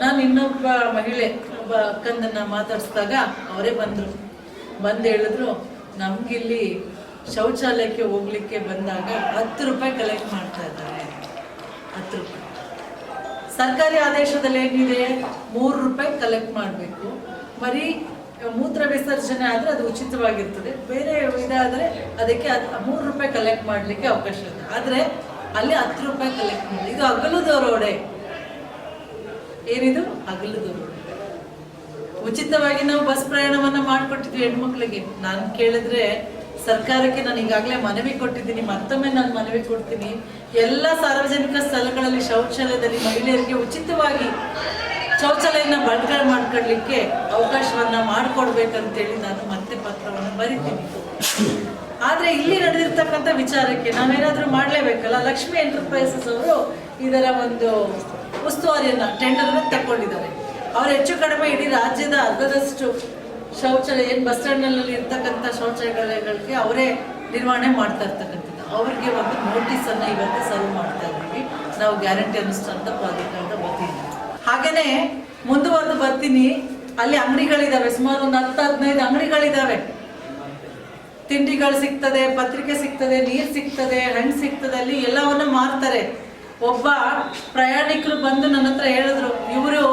ನಾನು ಇನ್ನೊಬ್ಬ ಮಹಿಳೆ, ಒಬ್ಬ ಅಕ್ಕಂದನ್ನ ಮಾತಾಡಿಸಿದಾಗ ಅವರೇ ಬಂದರು. ಬಂದು ಹೇಳಿದ್ರು, ನಮಗಿಲ್ಲಿ ಶೌಚಾಲಯಕ್ಕೆ ಹೋಗ್ಲಿಕ್ಕೆ ಬಂದಾಗ ಹತ್ತು ರೂಪಾಯಿ ಕಲೆಕ್ಟ್ ಮಾಡ್ತಾ ಇದ್ದಾರೆ. ಹತ್ತು ರೂಪಾಯಿ. ಸರ್ಕಾರಿ ಆದೇಶದಲ್ಲಿ ಏನಿದೆ? ಮೂರು ರೂಪಾಯಿ ಕಲೆಕ್ಟ್ ಮಾಡಬೇಕು. ಬರೀ ಮೂತ್ರ ವಿಸರ್ಜನೆ ಆದರೆ ಅದು ಉಚಿತವಾಗಿರ್ತದೆ. ಬೇರೆ ಇದಾದರೆ ಅದಕ್ಕೆ ಅದ್- ಮೂರು ರೂಪಾಯಿ ಕಲೆಕ್ಟ್ ಮಾಡಲಿಕ್ಕೆ ಅವಕಾಶ ಇದೆ. ಆದರೆ ಅಲ್ಲಿ ಹತ್ತು ರೂಪಾಯಿ ಕಲೆಕ್ಟ್ ಮಾಡಿ ಇದು ಅಗಲದ ರೋಡೆ ಏನಿದು ಅಗಲದು ಉಚಿತವಾಗಿ ನಾವು ಬಸ್ ಪ್ರಯಾಣವನ್ನ ಮಾಡಿಕೊಟ್ಟಿದ್ವಿ ಹೆಣ್ಮಕ್ಳಿಗೆ. ನಾನು ಕೇಳಿದ್ರೆ, ಸರ್ಕಾರಕ್ಕೆ ನಾನು ಈಗಾಗಲೇ ಮನವಿ ಕೊಟ್ಟಿದ್ದೀನಿ, ಮತ್ತೊಮ್ಮೆ ನಾನು ಮನವಿ ಕೊಡ್ತೀನಿ. ಎಲ್ಲ ಸಾರ್ವಜನಿಕ ಸ್ಥಳಗಳಲ್ಲಿ ಶೌಚಾಲಯದಲ್ಲಿ ಮಹಿಳೆಯರಿಗೆ ಉಚಿತವಾಗಿ ಶೌಚಾಲಯನ ಬಳಕೆ ಮಾಡ್ಕೊಳ್ಲಿಕ್ಕೆ ಅವಕಾಶವನ್ನ ಮಾಡಿಕೊಡ್ಬೇಕಂತೇಳಿ ನಾನು ಮತ್ತೆ ಪತ್ರವನ್ನು ಬರಿತೀನಿ. ಆದ್ರೆ ಇಲ್ಲಿ ನಡೆದಿರ್ತಕ್ಕಂಥ ವಿಚಾರಕ್ಕೆ ನಾವೇನಾದ್ರೂ ಮಾಡಲೇಬೇಕಲ್ಲ? ಲಕ್ಷ್ಮಿ ಎಂಟರ್ಪ್ರೈಸಸ್ ಅವರು ಇದರ ಒಂದು ಉಸ್ತುವಾರಿಯನ್ನ ಟೆಂಡರ್ ತಗೊಂಡಿದ್ದಾರೆ ಅವ್ರು ಹೆಚ್ಚು ಕಡಿಮೆ ಇಡೀ ರಾಜ್ಯದ ಅರ್ಧದಷ್ಟು ಶೌಚಾಲಯ, ಏನು ಬಸ್ ಸ್ಟ್ಯಾಂಡ್ನಲ್ಲಿ ಇರ್ತಕ್ಕಂಥ ಶೌಚಾಲಯಗಳಿಗೆ ಅವರೇ ನಿರ್ವಹಣೆ ಮಾಡ್ತಾ ಇರ್ತಕ್ಕಂಥದ್ದು. ಅವರಿಗೆ ಒಂದು ನೋಟಿಸ್ ಅನ್ನ ಇವತ್ತು ಸರ್ವ್ ಮಾಡ್ತಾ ಇದ್ದೀವಿ. ನಾವು ಗ್ಯಾರಂಟಿ ಅನುಷ್ಠಾನದ ಪ್ರಾಧಿಕಾರದ ವತಿಯಿಂದ. ಹಾಗೇನೆ ಮುಂದುವರೆದು ಬರ್ತೀನಿ. ಅಲ್ಲಿ ಅಂಗಡಿಗಳಿದಾವೆ. ಸುಮಾರು ಒಂದು ಹತ್ತು ಹದಿನೈದು ಅಂಗಡಿಗಳಿದಾವೆ. ತಿಂಡಿಗಳು ಸಿಗ್ತದೆ, ಪತ್ರಿಕೆ ಸಿಗ್ತದೆ, ನೀರು ಸಿಗ್ತದೆ, ಹಣ್ಣು ಸಿಗ್ತದೆ, ಅಲ್ಲಿ ಎಲ್ಲವನ್ನು ಮಾರ್ತಾರೆ. ಒಬ್ಬ ಪ್ರಯಾಣಿಕರು ಬಂದು ನನ್ನ ಹತ್ರ ಹೇಳಿದ್ರು, ಇವರು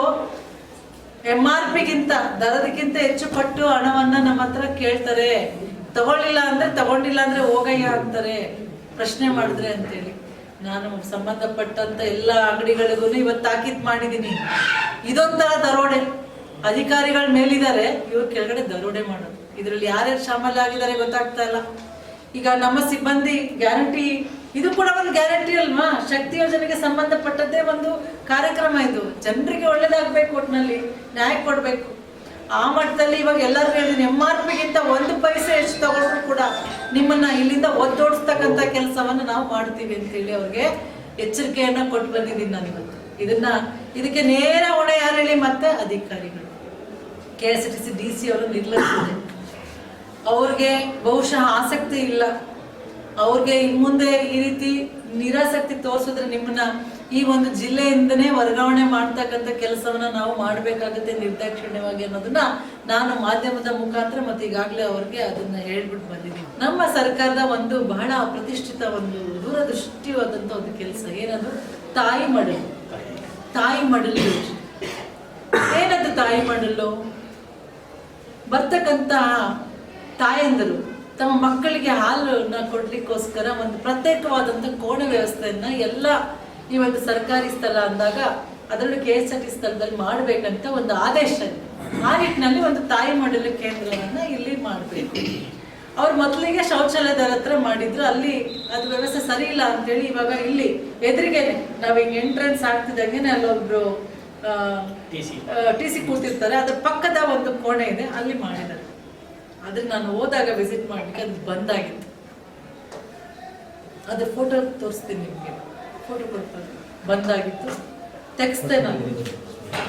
ಎಂ ಆರ್ ಪಿಗಿಂತ ದರದಕ್ಕಿಂತ ಹೆಚ್ಚು ಪಟ್ಟು ಹಣವನ್ನ ನಮ್ಮ ಹತ್ರ ಕೇಳ್ತಾರೆ. ತಗೊಳ್ಳಿಲ್ಲ ಅಂದ್ರೆ ತಗೊಂಡಿಲ್ಲ ಅಂದ್ರೆ ಹೋಗಯ್ಯ ಅಂತಾರೆ. ಪ್ರಶ್ನೆ ಮಾಡಿದ್ರೆ ಅಂತೇಳಿ. ನಾನು ಸಂಬಂಧಪಟ್ಟಂತ ಎಲ್ಲ ಅಂಗಡಿಗಳಿಗೂ ಇವತ್ತು ತಾಕೀತ್ ಮಾಡಿದ್ದೀನಿ. ಇದೊಂಥರ ದರೋಡೆ. ಅಧಿಕಾರಿಗಳ ಮೇಲಿದ್ದಾರೆ, ಇವ್ರ ಕೆಳಗಡೆ ದರೋಡೆ ಮಾಡೋದು. ಇದರಲ್ಲಿ ಯಾರ್ಯಾರು ಶಾಮಲ್ ಆಗಿದ್ದಾರೆ ಗೊತ್ತಾಗ್ತಾ ಇಲ್ಲ. ಈಗ ನಮ್ಮ ಸಿಬ್ಬಂದಿ ಗ್ಯಾರಂಟಿ ಇದು ಕೂಡ ಒಂದು ಗ್ಯಾರಂಟಿ ಅಲ್ವಾ? ಶಕ್ತಿ ಯೋಜನೆಗೆ ಸಂಬಂಧಪಟ್ಟದ್ದೇ ಒಂದು ಕಾರ್ಯಕ್ರಮ ಇದು. ಜನರಿಗೆ ಒಳ್ಳೇದಾಗಬೇಕು ಒಟ್ಟಿನಲ್ಲಿ ನ್ಯಾಯ ಕೊಡಬೇಕು. ಆ ಮಟ್ಟದಲ್ಲಿ ಇವಾಗ ಎಲ್ಲರೂ ಹೇಳಿದ್ರು ಎಂ ಆರ್ ಪಿಗಿಂತ ಒಂದು ಪೈಸೆ ಹೆಚ್ಚು ತಗೊಂಡ್ರು ಕೂಡ ನಿಮ್ಮನ್ನ ಇಲ್ಲಿಂದ ಒದ್ದೋಡಿಸ್ತಕ್ಕಂಥ ಕೆಲಸವನ್ನ ನಾವು ಮಾಡ್ತೀವಿ ಅಂತೇಳಿ ಅವ್ರಿಗೆ ಎಚ್ಚರಿಕೆಯನ್ನ ಕೊಟ್ಟು ಬಂದಿದ್ದೀನಿ ನಾನು ಇವತ್ತು. ಇದನ್ನ, ಇದಕ್ಕೆ ನೇರ ಹೊಣೆ ಯಾರು ಹೇಳಿ ಮತ್ತೆ ಅಧಿಕಾರಿಗಳು. K S T C D C ಅವರು ನಿರ್ಲಕ್ಷ್ಯ ಅವ್ರಿಗೆ ಬಹುಶಃ ಆಸಕ್ತಿ ಇಲ್ಲ. ಅವ್ರಿಗೆ ಇನ್ ಮುಂದೆ ಈ ರೀತಿ ನಿರಾಸಕ್ತಿ ತೋರಿಸಿದ್ರೆ ನಿಮ್ಮನ್ನ ಈ ಒಂದು ಜಿಲ್ಲೆಯಿಂದನೇ ವರ್ಗಾವಣೆ ಮಾಡ್ತಕ್ಕಂಥ ಕೆಲಸವನ್ನ ನಾವು ಮಾಡಬೇಕಾಗುತ್ತೆ ನಿರ್ದಾಕ್ಷಿಣ್ಯವಾಗಿ ಅನ್ನೋದನ್ನ ನಾನು ಮಾಧ್ಯಮದ ಮುಖಾಂತರ ಮತ್ತೆ ಈಗಾಗಲೇ ಅವ್ರಿಗೆ ಅದನ್ನ ಹೇಳ್ಬಿಟ್ಟು ಬಂದಿದ್ದೀನಿ. ನಮ್ಮ ಸರ್ಕಾರದ ಒಂದು ಬಹಳ ಪ್ರತಿಷ್ಠಿತ ಒಂದು ದೂರದೃಷ್ಟಿವಾದಂಥ ಒಂದು ಕೆಲಸ ಏನದು ತಾಯಿ ಮಡಲು. ತಾಯಿ ಮಡಲು ಏನದು ತಾಯಿ ಮಡಲು? ಬರ್ತಕ್ಕಂಥ ತಾಯಂದರು. ತಮ್ಮ ಮಕ್ಕಳಿಗೆ ಹಾಲನ್ನ ಕೊಡ್ಲಿಕ್ಕೋಸ್ಕರ ಒಂದು ಪ್ರತ್ಯೇಕವಾದಂಥ ಕೋಣೆ ವ್ಯವಸ್ಥೆಯನ್ನ ಎಲ್ಲ ಈ ಒಂದು ಸರ್ಕಾರಿ ಸ್ಥಳ ಅಂದಾಗ ಅದರಲ್ಲೂ ಕೆ ಎಸ್ ಆರ್ ಟಿ ಸ್ಥಳದಲ್ಲಿ ಮಾಡಬೇಕಂತ ಒಂದು ಆದೇಶ ಇದೆ. ಆ ನಿಟ್ಟಿನಲ್ಲಿ ಒಂದು ತಾಯಿ ಮಾಡಲು ಕೇಂದ್ರವನ್ನ ಇಲ್ಲಿ ಮಾಡಬೇಕು. ಅವ್ರು ಮೊದಲಿಗೆ ಶೌಚಾಲಯದ ಹತ್ರ ಮಾಡಿದ್ರು ಅಲ್ಲಿ ಅದು ವ್ಯವಸ್ಥೆ ಸರಿ ಇಲ್ಲ ಅಂತೇಳಿ ಇವಾಗ ಇಲ್ಲಿ ಎದುರಿಗೆ ನಾವ್ ಹಿಂಗ್ ಎಂಟ್ರೆನ್ಸ್ ಆಗ್ತಿದ್ದಂಗೆ ಅಲ್ಲೊಬ್ರು ಟಿ ಸಿ ಕೂತಿರ್ತಾರೆ. ಅದ್ರ ಪಕ್ಕದ ಒಂದು ಕೋಣೆ ಇದೆ ಅಲ್ಲಿ ಮಾಡಿದ್ದಾರೆ. ಆದ್ರೆ ನಾನು ಹೋದಾಗ ವಿಸಿಟ್ ಮಾಡ್ಲಿಕ್ಕೆ ಅದು ಬಂದಾಗಿತ್ತು. ಅದ್ರ ಫೋಟೋ ತೋರಿಸ್ತೀನಿ ನಿಮಗೆ. ಫೋಟೋ ಕೊಡ್ತಾರೆ ಬಂದಾಗಿತ್ತು. ತೆಗೆಸ್ದೆ ನಾನು.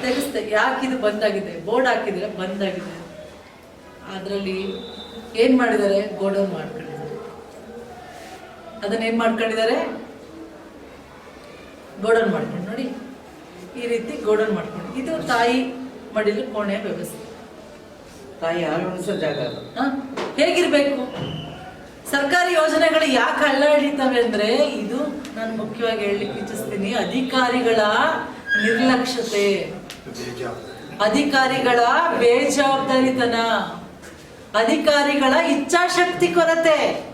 ತೆಗೆಸ್ದೆ. ಯಾಕೆ ಇದು ಬಂದಾಗಿದೆ? ಬೋರ್ಡ್ ಹಾಕಿದ್ರೆ ಬಂದಾಗಿದೆ. ಅದರಲ್ಲಿ ಏನು ಮಾಡಿದ್ದಾರೆ? ಗೋಡೌನ್ ಮಾಡ್ಕೊಂಡಿದ್ದಾರೆ. ಅದನ್ನೇನು ಮಾಡ್ಕೊಂಡಿದ್ದಾರೆ? ಗೋಡೌನ್ ಮಾಡ್ಕೊಂಡು ನೋಡಿ. ಈ ರೀತಿ ಗೋಡೌನ್ ಮಾಡ್ಕೊಂಡು. ಇದು ತಾಯಿ ಮಡಿಲು ಕೋಣೆಯ ವ್ಯವಸ್ಥೆ. ತಾಯಿ ಉಣಿಸೋ ಜಾಗ ಅದು? ಹೇಗಿರ್ಬೇಕು? ಸರ್ಕಾರಿ ಯೋಜನೆಗಳು ಯಾಕೆ ಅಲ್ಲ ಹಿಡಿತವೆ ಅಂದ್ರೆ ಇದು ನಾನು ಮುಖ್ಯವಾಗಿ ಹೇಳಲಿಕ್ಕೆ ಇಚ್ಛಿಸ್ತೀನಿ. ಅಧಿಕಾರಿಗಳ ನಿರ್ಲಕ್ಷ್ಯತೆ. ಅಧಿಕಾರಿಗಳ ಬೇಜವಾಬ್ದಾರಿತನ. ಅಧಿಕಾರಿಗಳ ಇಚ್ಛಾಶಕ್ತಿ ಕೊರತೆ.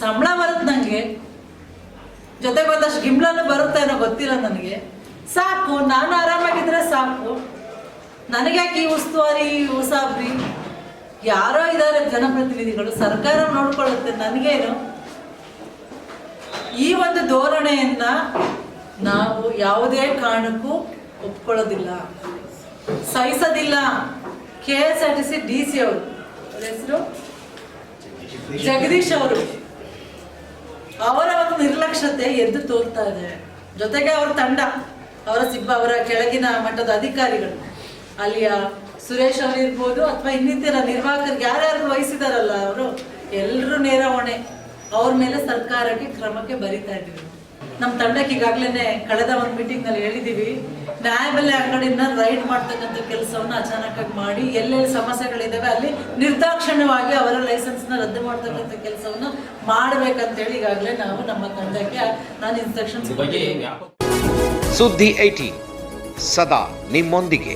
ಸಂಬಳ ಬರುತ್ತೆ ನಂಗೆ. ಜೊತೆಗೆ ಒಂದಷ್ಟು ಬರುತ್ತೆ ಅನ್ನೋ ಗೊತ್ತಿಲ್ಲ ನನಗೆ. ಸಾಕು, ನಾನು ಆರಾಮಾಗಿದ್ರೆ ಸಾಕು. ನನಗ್ಯಾಕೆ ಈ ಉಸ್ತುವಾರಿ ಉಸಾಬ್ರಿ ಯಾರೋ ಇದ್ದಾರೆ ಜನಪ್ರತಿನಿಧಿಗಳು, ಸರ್ಕಾರ ನೋಡ್ಕೊಳ್ಳುತ್ತೆ, ನನಗೇನು? ಈ ಒಂದು ಧೋರಣೆಯನ್ನ ನಾವು ಯಾವುದೇ ಕಾರಣಕ್ಕೂ ಒಪ್ಕೊಳ್ಳೋದಿಲ್ಲ. ಸಹಿಸೋದಿಲ್ಲ. K S R T C D C ಅವರು ಹೆಸರು? ಜಗದೀಶ್ ಅವರು. ಅವರ ಒಂದು ನಿರ್ಲಕ್ಷ್ಯತೆ ಎದ್ದು ತೋರ್ತಾ ಇದೆ. ಜೊತೆಗೆ ಅವರ ತಂಡ, ಅವರ ಸಿಬ್ಬ, ಅವರ ಕೆಳಗಿನ ಮಟ್ಟದ ಅಧಿಕಾರಿಗಳು. ಅಲ್ಲಿಯ ಸುರೇಶ್ ಅವರು ಇರ್ಬೋದು ಅಥವಾ ಇನ್ನಿತರ ನಿರ್ವಾಹಕರಿಗೆ ಯಾರ್ಯಾರು ವಹಿಸಿದಾರಲ್ಲ ಅವರು ಎಲ್ಲರೂ ನೇರ ಹೊಣೆ. ಅವ್ರ ಮೇಲೆ ಸರ್ಕಾರಕ್ಕೆ ಕ್ರಮಕ್ಕೆ ಬರಿತಾ ಇದ್ದೀವಿ. ನಮ್ಮ ತಂಡಕ್ಕೆ ಈಗಾಗಲೇ ಕಳೆದ ಒಂದು ಮೀಟಿಂಗ್ನಲ್ಲಿ ಹೇಳಿದ್ದೀವಿ ನ್ಯಾಯಬೆಲೆ ಅಂಗಡಿನ ರೈಡ್ ಮಾಡ್ತಕ್ಕಂಥ ಕೆಲಸವನ್ನ ಅಚಾನಕ್ಕಾಗಿ ಮಾಡಿ ಎಲ್ಲೆಲ್ಲಿ ಸಮಸ್ಯೆಗಳಿದ್ದಾವೆ ಅಲ್ಲಿ ನಿರ್ದಾಕ್ಷಿಣ್ಯವಾಗಿ ಅವರ ಲೈಸೆನ್ಸ್ನ ರದ್ದು ಮಾಡ್ತಕ್ಕಂಥ ಕೆಲಸವನ್ನ ಮಾಡಬೇಕಂತೇಳಿ ಈಗಾಗಲೇ ನಾವು ನಮ್ಮ ತಂಡಕ್ಕೆ ನಾನು ಇನ್ಸ್ಟ್ರಕ್ಷನ್ಸ್ ಸುದ್ದಿ ಐಟಿ ಸದಾ ನಿಮ್ಮೊಂದಿಗೆ.